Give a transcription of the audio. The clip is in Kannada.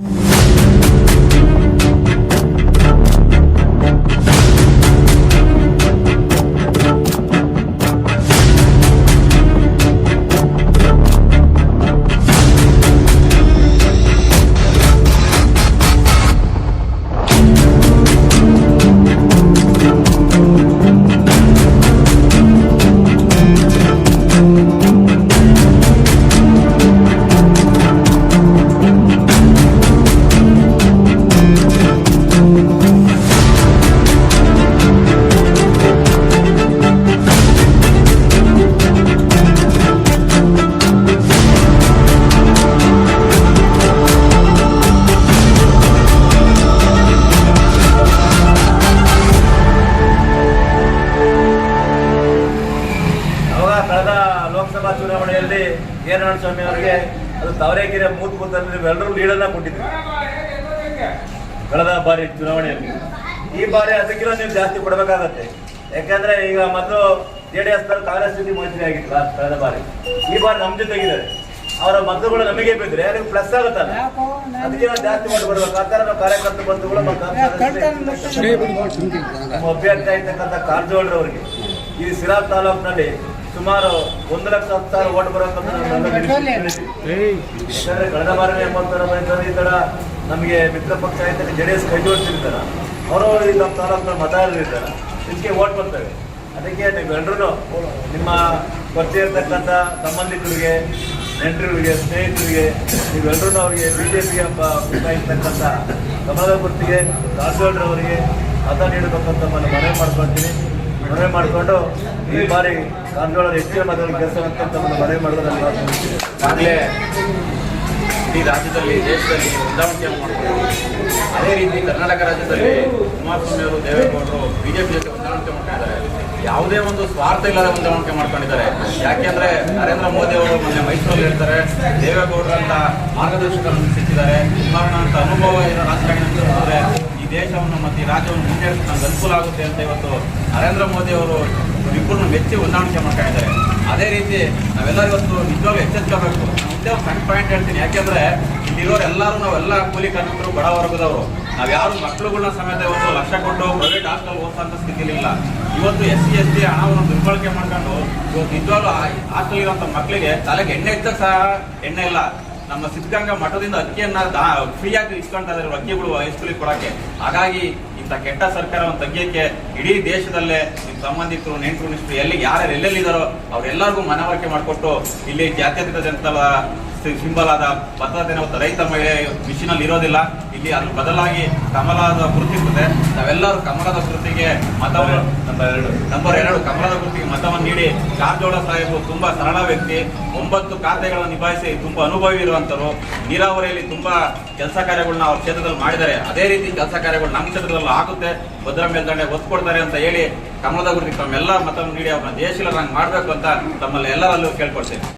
you. ಏನಾರಾಯಣ ಸ್ವಾಮಿ ಅವರಿಗೆ ಅದು ತಾವರೆಕೆರೆ ಮೂತ್ ಬೂತಲ್ಲಿ ನೀವೆಲ್ಲರೂ ಲೀಡನ್ನ ಕೊಟ್ಟಿದ್ರು ಕಳೆದ ಬಾರಿ ಚುನಾವಣೆಯಲ್ಲಿ. ಈ ಬಾರಿ ಅದಕ್ಕಿಂತ ನೀವು ಜಾಸ್ತಿ ಕೊಡಬೇಕಾಗತ್ತೆ. ಯಾಕಂದ್ರೆ ಈಗ ಮೊದಲು ಜೆ ಡಿ ಎಸ್ ಕಾಂಗ್ರೆಸ್ ಜೊತೆ ಮೈತ್ರಿ ಆಗಿತ್ತು ಕಳೆದ ಬಾರಿ. ಈ ಬಾರಿ ನಮ್ಮ ಜೊತೆಗಿದ್ದಾರೆ. ಅವರ ಮತಗಳು ನಮಗೆ ಬಿದ್ರೆ ಅದಕ್ಕೆ ಪ್ಲಸ್ ಆಗುತ್ತಲ್ಲ. ಅದಕ್ಕೆ ನಾವು ಜಾಸ್ತಿ ಮಾಡಿ ಕೊಡ್ಬೇಕು. ಆ ಥರ ನಾವು ಕಾರ್ಯಕರ್ತ ಬಂಧುಗಳು ಮತ್ತು ನಮ್ಮ ಅಭ್ಯರ್ಥಿ ಆಗಿರ್ತಕ್ಕಂಥ ಕಾರಜೋಳರವರಿಗೆ ಈ ಸಿರಾ ತಾಲೂಕಿನಲ್ಲಿ ಸುಮಾರು ಒಂದು ಲಕ್ಷ ಹತ್ತು ಸಾವಿರ ಓಟ್ ಬರೋಕ್ಕಂತ ಕಳೆದ ಬಾರಿ ಎಂಬತ್ತರ ಈ ತರ ನಮಗೆ ಮಿತ್ರ ಪಕ್ಷ ಆಯ್ತಾರೆ ಜೆ ಡಿ ಎಸ್ ಕೈ ಜೋಡಿಸಿರ್ತಾರ. ಅವರವರು ಈ ನಮ್ಮ ತಾಲೂಕಿನ ಇರ್ತಾರ ಇದಕ್ಕೆ ಓಟ್ ಬರ್ತವೆ. ಅದಕ್ಕೆ ನೀವೆಲ್ಲರೂ ನಿಮ್ಮ ಪರಿಚಯ ಇರ್ತಕ್ಕಂಥ ಸಂಬಂಧಿಕರಿಗೆ, ನೆಂಟ್ರಿಗಳಿಗೆ, ಸ್ನೇಹಿತರಿಗೆ ನೀವೆಲ್ಲರೂ ಅವರಿಗೆ ಬಿ ಜೆ ಪಿಗೆ ಇರ್ತಕ್ಕಂಥ ಕಮಲದ ಗುರ್ತಿಗೆ ಕಾರಜೋಳರವರಿಗೆ ಮತ ನೀಡಬೇಕಂತ ನಾನು ಮನವಿ ಮಾಡ್ಕೊಳ್ತೀನಿ. ಮನವಿ ಮಾಡಿಕೊಂಡು ಈ ಬಾರಿ ಕಾರ್ಜೋಳದ ಹೆಚ್ಚಿನ ಮತಗಳ ಕೆಲಸ ಅಂತ ಮನವಿ ಮಾಡೋದು ಆಗಲೇ ಇಡೀ ರಾಜ್ಯದಲ್ಲಿ, ದೇಶದಲ್ಲಿ ಹೊಂದಾಣಿಕೆಯನ್ನು ಮಾಡಿಕೊಂಡು, ಅದೇ ರೀತಿ ಕರ್ನಾಟಕ ರಾಜ್ಯದಲ್ಲಿ ಕುಮಾರಸ್ವಾಮಿ ಅವರು, ದೇವೇಗೌಡರು, ಬಿಜೆಪಿ ಜೊತೆ ಹೊಂದಾಣಿಕೆ ಮಾಡ್ಕೊಂಡಿದ್ದಾರೆ. ಯಾವುದೇ ಒಂದು ಸ್ವಾರ್ಥ ಇಲ್ಲದ ಹೊಂದಾಣಿಕೆ ಮಾಡ್ಕೊಂಡಿದ್ದಾರೆ. ಯಾಕೆಂದ್ರೆ ನರೇಂದ್ರ ಮೋದಿ ಅವರು ಮೊನ್ನೆ ಮೈಸೂರಲ್ಲಿ ಹೇಳ್ತಾರೆ ದೇವೇಗೌಡರಂತ ಮಾರ್ಗದರ್ಶಕರನ್ನು ಸಿಕ್ಕಿದ್ದಾರೆ. ಕಾರಣ ಅಂತ ಅನುಭವ ಇರೋ ರಾಜಕಾರಣಿ ದೇಶವನ್ನು ಮತ್ತು ಈ ರಾಜ್ಯವನ್ನು ಮುನ್ನಡೆಸಲು ನಮ್ಗೆ ಅನುಕೂಲ ಆಗುತ್ತೆ ಅಂತ ಇವತ್ತು ನರೇಂದ್ರ ಮೋದಿ ಅವರು ಇಬ್ಬರನ್ನು ಮೆಚ್ಚಿ ಹೊಂದಾಣಿಕೆ ಮಾಡ್ತಾ ಇದ್ದಾರೆ ಅದೇ ರೀತಿ ನಾವೆಲ್ಲರೂ ಇವತ್ತು ನಿಜವಾಗ್ಲೂ ಎಚ್ಚೆತ್ಕೋಬೇಕು ಮುಂದೆ ಒಂದು ಪಾಯಿಂಟ್ ಹೇಳ್ತೀನಿ ಯಾಕೆಂದ್ರೆ ಇಲ್ಲಿರೋರು ಎಲ್ಲರೂ ನಾವೆಲ್ಲ ಕೂಲಿ ಕಾರ್ಮಿಕರು ಬಡ ವರ್ಗದವರು ನಾವು ಯಾರು ಮಕ್ಕಳುಗಳನ್ನ ಸಮೇತ ಇವತ್ತು ಲಕ್ಷ ಕೊಟ್ಟು ಪ್ರೈವೇಟ್ ಹಾಸ್ಟೆಲ್ ಓದಿಸೋಂಥ ಸ್ಥಿತಿಲಿ ಇಲ್ಲ ಇವತ್ತು ಎಸ್ ಸಿ ಎಸ್ ಟಿ ಹಣವನ್ನು ದುರ್ಬಳಕೆ ಮಾಡ್ಕೊಂಡು ಇವತ್ತು ನಿಜವಾಗ್ಲೂ ಹಾಸ್ಟೆಲ್ ಇರುವಂಥ ಮಕ್ಕಳಿಗೆ ತಲೆಗೆ ಎಣ್ಣೆ ಇದ್ದಾಗ ಸಹ ಎಣ್ಣೆ ಇಲ್ಲ ನಮ್ಮ ಸಿದ್ಧಗಂಗಾ ಮಠದಿಂದ ಅಕ್ಕಿಯನ್ನ ಫ್ರೀಯಾಗಿ ಇಸ್ಕೊಂತ ಇದ್ದಾರೆ ಅಕ್ಕಿಗಳು ಹೈಸ್ಕೂಲಿಗೆ ಕೊಡಕ್ಕೆ. ಹಾಗಾಗಿ ಇಂಥ ಕೆಟ್ಟ ಸರ್ಕಾರವನ್ನು ತೆಗಿಯಕ್ಕೆ ಇಡೀ ದೇಶದಲ್ಲೇ ನಿಮ್ಮ ಸಂಬಂಧಿಕರು, ನೆಂಟರು ನಿಷ್ಠರು ಎಲ್ಲಿ ಯಾರು ಎಲ್ಲೆಲ್ಲಿದ್ದಾರೋ ಅವರೆಲ್ಲರಿಗೂ ಮನವರಿಕೆ ಮಾಡಿಕೊಟ್ಟು ಇಲ್ಲಿ ಜಾತ್ಯತೀತ ಜನತಾ ಸಿಂಬಲ್ ಆದ ಭತ್ತದ ದಿನ ಇವತ್ತು ರೈತ ಮಹಿಳೆ ಮಿಷಿನಲ್ಲಿ ಇರೋದಿಲ್ಲ. ಇಲ್ಲಿ ಅದ್ರ ಬದಲಾಗಿ ಕಮಲದ ಗುರುತಿರ್ತದೆ ನಾವೆಲ್ಲರೂ ಕಮಲದ ಕೃತಿಗೆ ಮತವನ್ನು ನಂಬರ್ ಎರಡು. ನಂಬರ್ ಎರಡು. ಕಮಲದ ಕೃತಿಗೆ ಮತವನ್ನು ನೀಡಿ. ಕಾರಜೋಳ ಸಾಹೇಬರು ತುಂಬಾ ಸರಳ ವ್ಯಕ್ತಿ. ಒಂಬತ್ತು ಖಾತೆಗಳನ್ನು ನಿಭಾಯಿಸಿ ತುಂಬಾ ಅನುಭವಿ ಇರುವಂತರು. ನೀರಾವರಿಯಲ್ಲಿ ತುಂಬಾ ಕೆಲಸ ಕಾರ್ಯಗಳನ್ನ ಅವ್ರ ಕ್ಷೇತ್ರದಲ್ಲಿ ಮಾಡಿದ್ದಾರೆ. ಅದೇ ರೀತಿ ಕೆಲಸ ಕಾರ್ಯಗಳು ನಮ್ಮ ಕ್ಷೇತ್ರದಲ್ಲಿ ಆಗುತ್ತೆ. ಭದ್ರಾ ಮೇಲ್ದಂಡೆ ಒತ್ತು ಕೊಡ್ತಾರೆ ಅಂತ ಹೇಳಿ ಕಮಲದ ಕೃತಿಗೆ ತಮ್ಮೆಲ್ಲ ಮತವನ್ನು ನೀಡಿ ಅವ್ರನ್ನ ದೇಶೀಯರಂಗ್ ಮಾಡಬೇಕು ಅಂತ ತಮ್ಮಲ್ಲಿ ಎಲ್ಲರಲ್ಲೂ ಕೇಳ್ಕೊಳ್ತೇನೆ.